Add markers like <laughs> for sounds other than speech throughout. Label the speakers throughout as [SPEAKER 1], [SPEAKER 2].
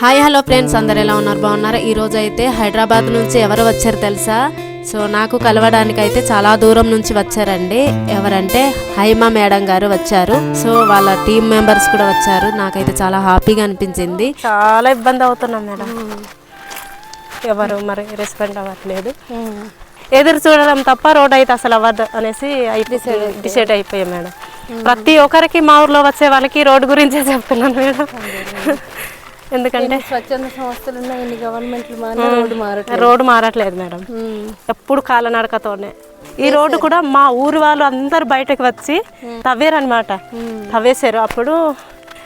[SPEAKER 1] Hi hello friends అందరు ఎలా ఉన్నారు? బాగున్నారా? ఈ రోజు అయితే హైదరాబాద్ నుంచి ఎవరు వచ్చారు తెలుసా? సో నాకు కలవడానికి అయితే చాలా దూరం నుంచి వచ్చారండి. ఎవరంటే హైమా మేడం గారు వచ్చారు. సో వాళ్ళ టీం మెంబర్స్ కూడా వచ్చారు. నాకైతే చాలా హ్యాపీగా అనిపించింది.
[SPEAKER 2] చాలా ఇబ్బంది అవుతున్నాం మేడం. ఎవరు మరి రెస్పాండ్ అవ్వట్లేదు. ఎదురు చూడడం తప్ప రోడ్ అయితే అసలు అవ్వదు అనేసి డిసైడ్ అయిపోయాం మేడం. ప్రతి ఒక్కరికి మా ఊర్లో వచ్చే వాళ్ళకి రోడ్ గురించే చెప్తున్నాను మేడం. ఎందుకంటే
[SPEAKER 3] స్వచ్ఛంద సంస్థలు ఉన్నాయి గవర్నమెంట్లు మారినా రోడ్డు మారట్లేదు.
[SPEAKER 2] రోడ్డు మారట్లేదు మేడం. ఎప్పుడు కాలనడకతోనే. ఈ రోడ్డు కూడా మా ఊరు వాళ్ళు అందరు బయటకు వచ్చి తవ్వారనమాట తవ్వేశారు. అప్పుడు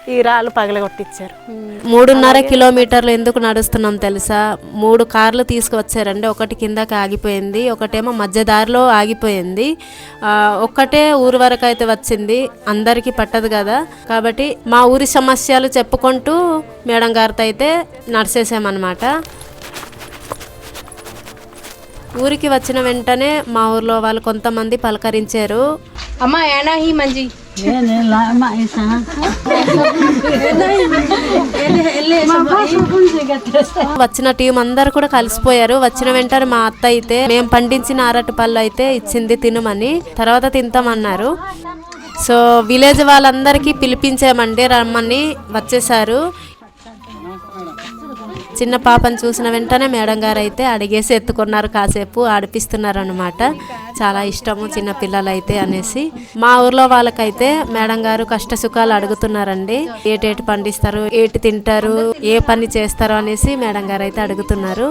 [SPEAKER 2] ఈ రాళ్ళు పగలగొట్టించారు
[SPEAKER 1] మూడున్నర కిలోమీటర్లు ఎందుకు నడుస్తున్నాం తెలుసా? మూడు కార్లు తీసుకువచ్చారండి. ఒకటి కిందకి ఆగిపోయింది ఒకటేమో మధ్య దారిలో ఆగిపోయింది. ఆ, ఒక్కటే ఊరు వరకు అయితే వచ్చింది. అందరికీ పట్టదు కదా. కాబట్టి మా ఊరి సమస్యలు చెప్పుకుంటూ మేడం గారితో అయితే నడిచేసామన్నమాట. ఊరికి వచ్చిన వెంటనే మా ఊర్లో వాళ్ళు కొంతమంది పలకరించారు.
[SPEAKER 3] అమ్మా ఏనా హీ మంజీ?
[SPEAKER 1] వచ్చిన టీం అందరు కూడా కలిసిపోయారు. వచ్చిన వెంటనే మా అత్త అయితే మేము పండించిన అరటి పళ్ళు అయితే ఇచ్చింది తినమని తర్వాత తింటామన్నారు. సో విలేజ్ వాళ్ళందరికీ పిలిపించామండి రమ్మని వచ్చేసారు చిన్న పాపను చూసిన వెంటనే మేడం గారు అయితే అడిగేసి ఎత్తుకున్నారు కాసేపు ఆడిపిస్తున్నారు అనమాట చాలా ఇష్టము చిన్న పిల్లలు అయితే అనేసి. మా ఊర్లో వాళ్ళకైతే మేడం గారు కష్ట సుఖాలు అడుగుతున్నారండి. ఏటేటి పండిస్తారు ఏటి తింటారు ఏ పని చేస్తారు అనేసి మేడం గారు అయితే అడుగుతున్నారు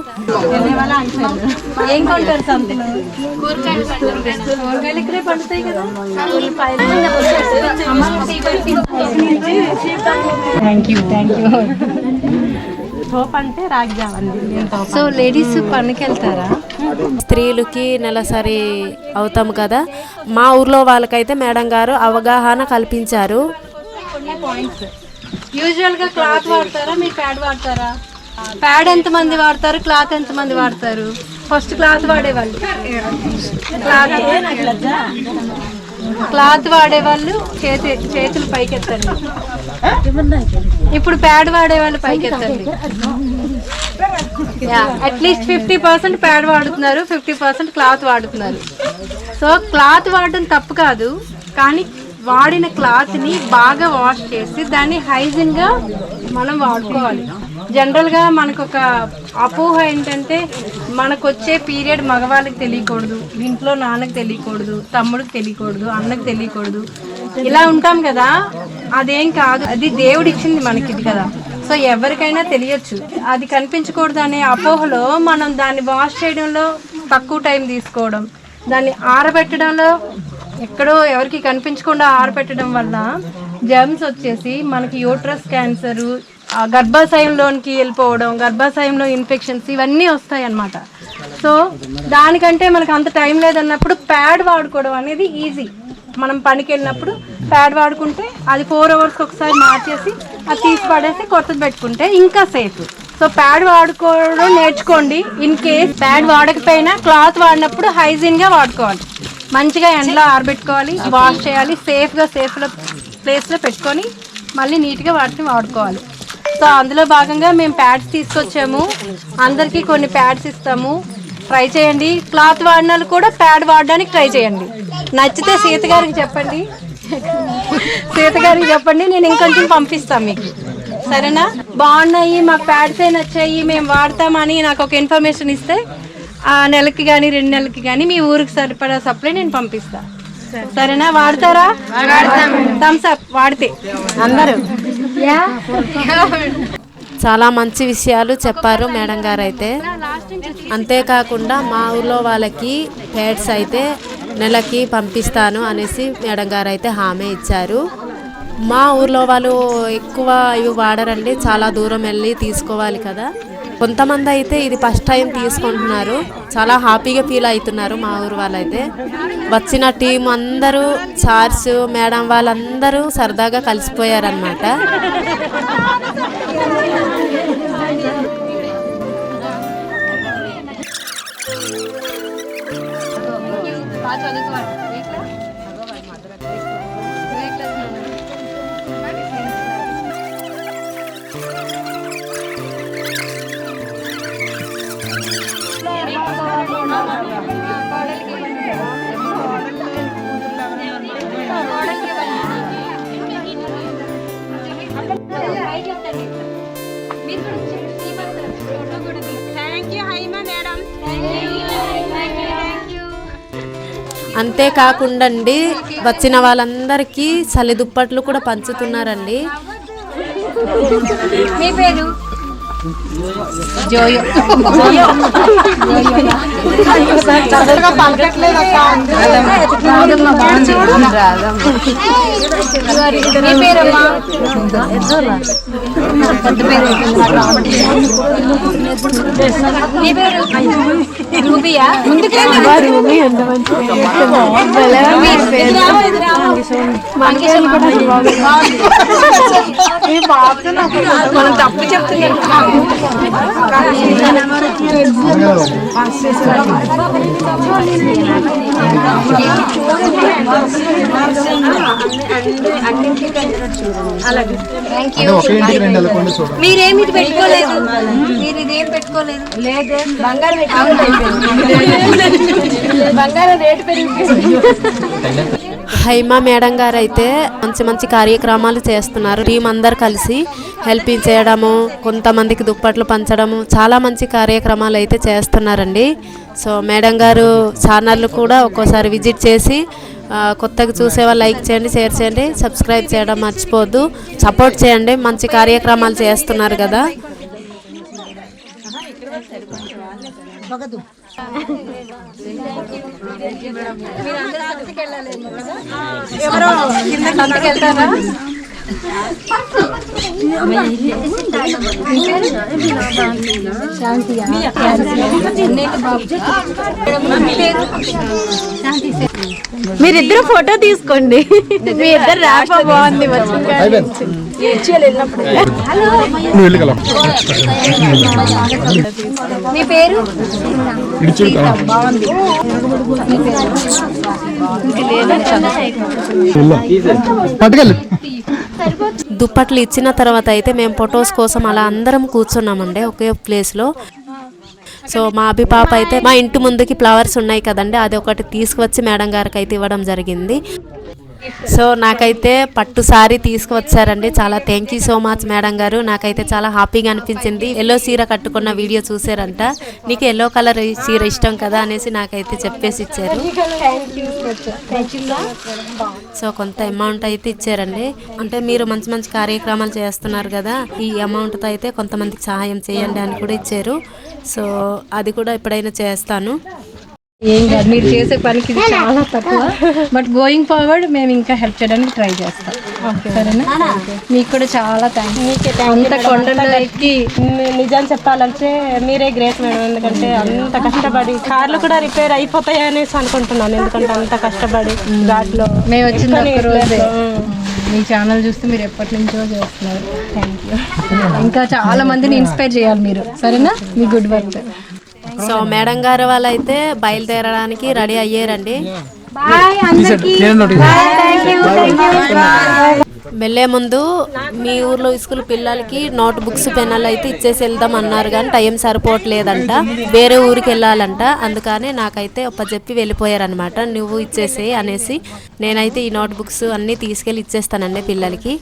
[SPEAKER 3] థ్యాంక్ యూ థ్యాంక్ యూ
[SPEAKER 2] తోపు అంటే రాగి
[SPEAKER 3] సో లేడీస్ పనికి వెళ్తారా
[SPEAKER 1] స్త్రీలకి నెలసరి అవుతాం కదా. మా ఊర్లో వాళ్ళకైతే మేడం గారు అవగాహన కల్పించారు.
[SPEAKER 3] కొన్ని పాయింట్స్ యూజువల్గా క్లాత్ వాడతారా? మీరు ప్యాడ్ వాడతారా? ప్యాడ్ ఎంత మంది వాడతారు? క్లాత్ ఎంత మంది వాడతారు? ఫస్ట్ క్లాత్ వాడేవాళ్ళు. క్లాత్ క్లాత్ వాడేవాళ్ళు? చేతి చేతులు పైకెత్తండి ఇప్పుడు ప్యాడ్ వాడేవాళ్ళు పైకెత్తండి at least fifty percent pad వాడుతున్నారు ఫిఫ్టీ పర్సెంట్ క్లాత్ వాడుతున్నారు. సో క్లాత్ వాడడం తప్పు కాదు కానీ వాడిన క్లాత్ని బాగా వాష్ చేసి దాన్ని హైజీన్గా మనం వాడుకోవాలి. జనరల్గా మనకు ఒక అపోహ ఏంటంటే మనకు వచ్చే పీరియడ్ మగవాళ్ళకి తెలియకూడదు ఇంట్లో నాన్నకి తెలియకూడదు తమ్ముడికి తెలియకూడదు అన్నకి తెలియకూడదు. ఇలా ఉంటాం కదా అదేం కాదు. అది దేవుడు ఇచ్చింది మనకి ఇది కదా. సో ఎవరికైనా తెలియచ్చు. అది కనిపించకూడదు అనే అపోహలో మనం దాన్ని వాష్ చేయడంలో తక్కువ టైం తీసుకోవడం. దాన్ని ఆరబెట్టడంలో ఎక్కడో ఎవరికి కనిపించకుండా ఆరబెట్టడం వల్ల జర్మ్స్ వచ్చేసి మనకి యూట్రస్ క్యాన్సరు గర్భాశయంలోనికి వెళ్ళిపోవడం గర్భాశయంలో ఇన్ఫెక్షన్స్ ఇవన్నీ వస్తాయి అన్నమాట సో దానికంటే మనకు అంత టైం లేదన్నప్పుడు ప్యాడ్ వాడుకోవడం అనేది ఈజీ మనం పనికి వెళ్ళినప్పుడు ప్యాడ్ వాడుకుంటే అది ఫోర్ అవర్స్కి ఒకసారి మార్చేసి అది తీసి పడేసి కొత్తది పెట్టుకుంటే ఇంకా సేఫ్. సో ప్యాడ్ వాడుకోవడం నేర్చుకోండి. ఇన్ కేస్ ప్యాడ్ వాడకపోయినా క్లాత్ వాడినప్పుడు హైజీన్గా వాడుకోవాలి. మంచిగా ఎండలో ఆరబెట్టుకోవాలి వాష్ చేయాలి సేఫ్గా సేఫ్లో ప్లేస్లో పెట్టుకొని మళ్ళీ నీట్గా వాటిని వాడుకోవాలి. సో అందులో భాగంగా మేము ప్యాడ్స్ తీసుకొచ్చాము. అందరికీ కొన్ని ప్యాడ్స్ ఇస్తాము. ట్రై చేయండి. క్లాత్ వాడిన వాళ్ళు కూడా ప్యాడ్ వాడడానికి ట్రై చేయండి. నచ్చితే సీత గారికి చెప్పండి. <laughs> సీత గారికి చెప్పండి నేను ఇంకొంచెం పంపిస్తాను మీకు. సరేనా? బాగున్నాయి మాకు ప్యాడ్స్ ఏ నచ్చాయి మేము వాడతామని నాకు ఒక ఇన్ఫర్మేషన్ ఇస్తే ఆ నెలకి కానీ రెండు నెలలకి కానీ మీ ఊరికి సరిపడా సప్లై నేను పంపిస్తా. సరేనా? వాడతారా? థమ్స్ అప్ వాడితే. అందరూ.
[SPEAKER 1] చాలా మంచి విషయాలు చెప్పారు మేడం గారు అయితే అంతేకాకుండా మా ఊర్లో వాళ్ళకి ప్యాడ్స్ అయితే నెలకి పంపిస్తాను అనేసి మేడం గారు అయితే హామీ ఇచ్చారు. మా ఊర్లో వాళ్ళు ఎక్కువ ఇవి వాడరండి చాలా దూరం వెళ్ళి తీసుకోవాలి కదా. కొంతమంది అయితే ఇది ఫస్ట్ టైం తీసుకుంటున్నారు. చాలా హ్యాపీగా ఫీల్ అవుతున్నారు మా ఊరు వాళ్ళైతే. వచ్చిన టీం అందరూ సార్స్ మేడం వాళ్ళందరూ సరదాగా కలిసిపోయారనమాట
[SPEAKER 3] బాగా చదువుకోవాలి
[SPEAKER 1] అంతేకాకుండా అండి వచ్చిన వాళ్ళందరికీ చలి దుప్పట్లు కూడా పంచుతున్నారండి.
[SPEAKER 3] మీ పేరు? మీ పేరమ్మా మీ పేరు రూబియా ముందుకే మనం తప్పు చెప్తున్నాం మీరేమి ఇది పెట్టుకోలేదు? మీరు ఇదేం పెట్టుకోలేదు? లేదు. బంగారం బంగారం రేటు పెరిగిపోయింది.
[SPEAKER 1] హైమా మేడం గారు అయితే మంచి మంచి కార్యక్రమాలు చేస్తున్నారు. టీం అందరు కలిసి హెల్పింగ్ చేయడము కొంతమందికి దుప్పట్లు పంచడము చాలా మంచి కార్యక్రమాలు అయితే చేస్తున్నారండి. సో మేడం గారు ఛానళ్ళు కూడా ఒక్కోసారి విజిట్ చేసి కొత్తగా చూసేవాళ్ళు లైక్ చేయండి షేర్ చేయండి సబ్స్క్రైబ్ చేయడం మర్చిపోవద్దు. సపోర్ట్ చేయండి మంచి కార్యక్రమాలు చేస్తున్నారు కదా.
[SPEAKER 3] సంతకి వెళ్తారా
[SPEAKER 2] మీరిద్దరు ఫోటో తీసుకోండి. మీ ఇద్దరు ర్యాప్ బాగుంది
[SPEAKER 4] అయిపోయింది.
[SPEAKER 3] మీ పేరు
[SPEAKER 4] ఇడిచి పట్టుకెళ్ళి.
[SPEAKER 1] దుప్పట్లు ఇచ్చిన తర్వాత అయితే మేము ఫొటోస్ కోసం అలా అందరం కూర్చున్నామండి ఒకే ప్లేస్లో. సో మా అభి పాప అయితే మా ఇంటి ముందుకి ఫ్లవర్స్ ఉన్నాయి కదండి అది ఒకటి తీసుకువచ్చి మేడం గారికి అయితే ఇవ్వడం జరిగింది. సో నాకైతే పట్టు సారీ తీసుకువచ్చారండి. చాలా thank you so much madam గారు. నాకైతే చాలా హ్యాపీగా అనిపించింది. ఎల్లో చీర కట్టుకున్న వీడియో చూసారంట నీకు ఎల్లో కలర్ చీర ఇష్టం కదా అనేసి నాకైతే చెప్పేసి ఇచ్చారు. సో కొంత అమౌంట్ అయితే ఇచ్చారండి. అంటే మీరు మంచి మంచి కార్యక్రమాలు చేస్తున్నారు కదా ఈ అమౌంట్తో అయితే కొంతమందికి సహాయం చేయండి అని కూడా ఇచ్చారు. సో అది కూడా ఎప్పుడైనా చేస్తాను.
[SPEAKER 3] ఏం కాదు మీరు చేసే పనికి ఇది చాలా తక్కువ. బట్ గోయింగ్ ఫార్వర్డ్ మేము ఇంకా హెల్ప్ చేయడానికి ట్రై చేస్తాం. సరేనా? మీకు కూడా చాలా థ్యాంక్స్ అంత కొండలో ఎక్కి
[SPEAKER 2] నిజం చెప్పాలంటే మీరే గ్రేట్ మేడం. ఎందుకంటే అంత కష్టపడి కార్లు కూడా రిపేర్ అయిపోతాయి అనేసి అనుకుంటున్నాను. ఎందుకంటే అంత కష్టపడి ఘాట్లో
[SPEAKER 3] మేము వచ్చిన రోజే. మీ ఛానల్ చూస్తే మీరు ఎప్పటి నుంచో చేస్తున్నారు. థ్యాంక్ యూ ఇంకా చాలా మందిని ఇన్స్పైర్ చేయాలి మీరు. సరేనా? మీ గుడ్ వర్క్
[SPEAKER 1] సో మేడం గారు వాళ్ళు అయితే బయలుదేరడానికి రెడీ అయ్యారండి. వెళ్ళే ముందు మీ ఊర్లో స్కూల్ పిల్లలకి నోట్ బుక్స్ పెన్నులు అయితే ఇచ్చేసి వెళ్దాం అన్నారు కానీ టైం సరిపోవట్లేదంట. వేరే ఊరికి వెళ్ళాలంట. అందుకని నాకైతే ఒక చెప్పి వెళ్ళిపోయారనమాట నువ్వు ఇచ్చేసేయి అనేసి నేనైతే ఈ నోట్ బుక్స్ అన్నీ తీసుకెళ్ళి ఇచ్చేస్తానండి పిల్లలకి.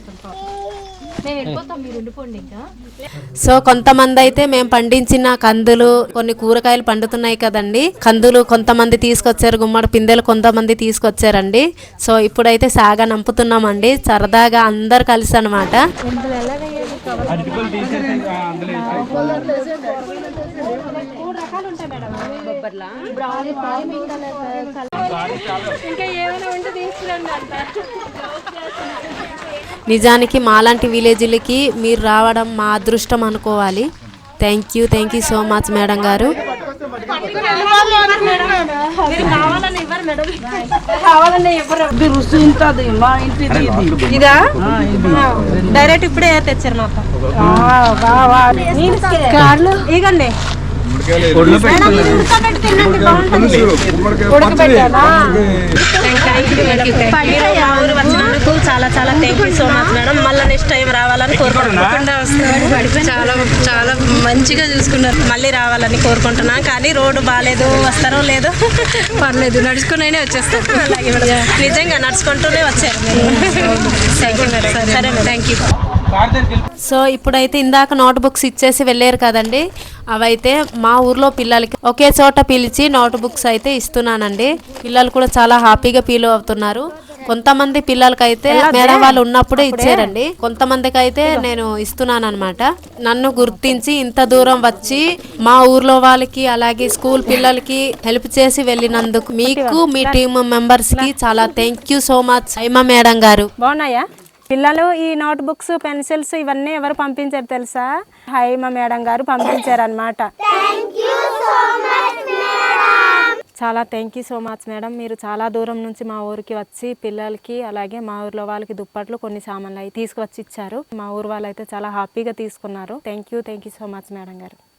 [SPEAKER 1] సో కొంతమంది అయితే మేము పండించిన కందులు కొన్ని కూరగాయలు పండుతున్నాయి కదండి. కందులు కొంతమంది తీసుకొచ్చారు గుమ్మడి పిందెలు కొంతమంది తీసుకొచ్చారండి. సో ఇప్పుడైతే సాగా నంపుతున్నామండి. సరదాగా అందరు కలిసి అనమాట నిజానికి మాలాంటి విలేజ్లకి మీరు రావడం మా అదృష్టం అనుకోవాలి. Thank you thank you so much madam గారు.
[SPEAKER 2] ఇదా? డైరెక్ట్ ఇప్పుడే తెచ్చారు మాకు. ఇగండి. వచ్చినందుకు చాలా చాలా thank you so much madam. మళ్ళీ నెక్స్ట్ టైం రావాలని కోరుకుంటున్నాను
[SPEAKER 3] చాలా చాలా మంచిగా చూసుకున్నారు.
[SPEAKER 2] మళ్ళీ రావాలని కోరుకుంటున్నాం. కానీ రోడ్డు బాగాలేదు వస్తారో లేదో.
[SPEAKER 3] పర్లేదు నడుచుకుని వచ్చేస్తాం.
[SPEAKER 2] అలాగే మేడం. నిజంగా నడుచుకుంటూనే వచ్చారు సరే మేడం.
[SPEAKER 3] థ్యాంక్ యూ
[SPEAKER 1] సో ఇప్పుడైతే ఇందాక నోట్ బుక్స్ ఇచ్చేసి వెళ్ళారు కదండి. అవైతే మా ఊర్లో పిల్లలకి ఒకే చోట పిలిచి నోట్ బుక్స్ అయితే ఇస్తున్నానండి. పిల్లలు కూడా చాలా హ్యాపీగా ఫీల్ అవుతున్నారు. కొంతమంది పిల్లలకైతే మేడం వాళ్ళు ఉన్నప్పుడే ఇచ్చారండి. కొంతమందికి అయితే నేను ఇస్తున్నాను అనమాట నన్ను గుర్తించి ఇంత దూరం వచ్చి మా ఊర్లో వాళ్ళకి అలాగే స్కూల్ పిల్లలకి హెల్ప్ చేసి వెళ్ళినందుకు మీకు మీ టీమ్ మెంబర్స్కి చాలా thank you so much. Haima madam గారు.
[SPEAKER 2] బాగున్నాయా? పిల్లలు ఈ నోట్ బుక్స్ పెన్సిల్స్ ఇవన్నీ ఎవరు పంపించారు తెలుసా? హైమ మేడం గారు పంపించారు అనమాట చాలా thank you so much madam మీరు చాలా దూరం నుంచి మా ఊరికి వచ్చి పిల్లలకి అలాగే మా ఊర్లో వాళ్ళకి దుప్పట్లు కొన్ని సామాన్లు అవి తీసుకువచ్చి ఇచ్చారు. మా ఊరు వాళ్ళు అయితే చాలా హ్యాపీగా తీసుకున్నారు. Thank you thank you so much madam గారు.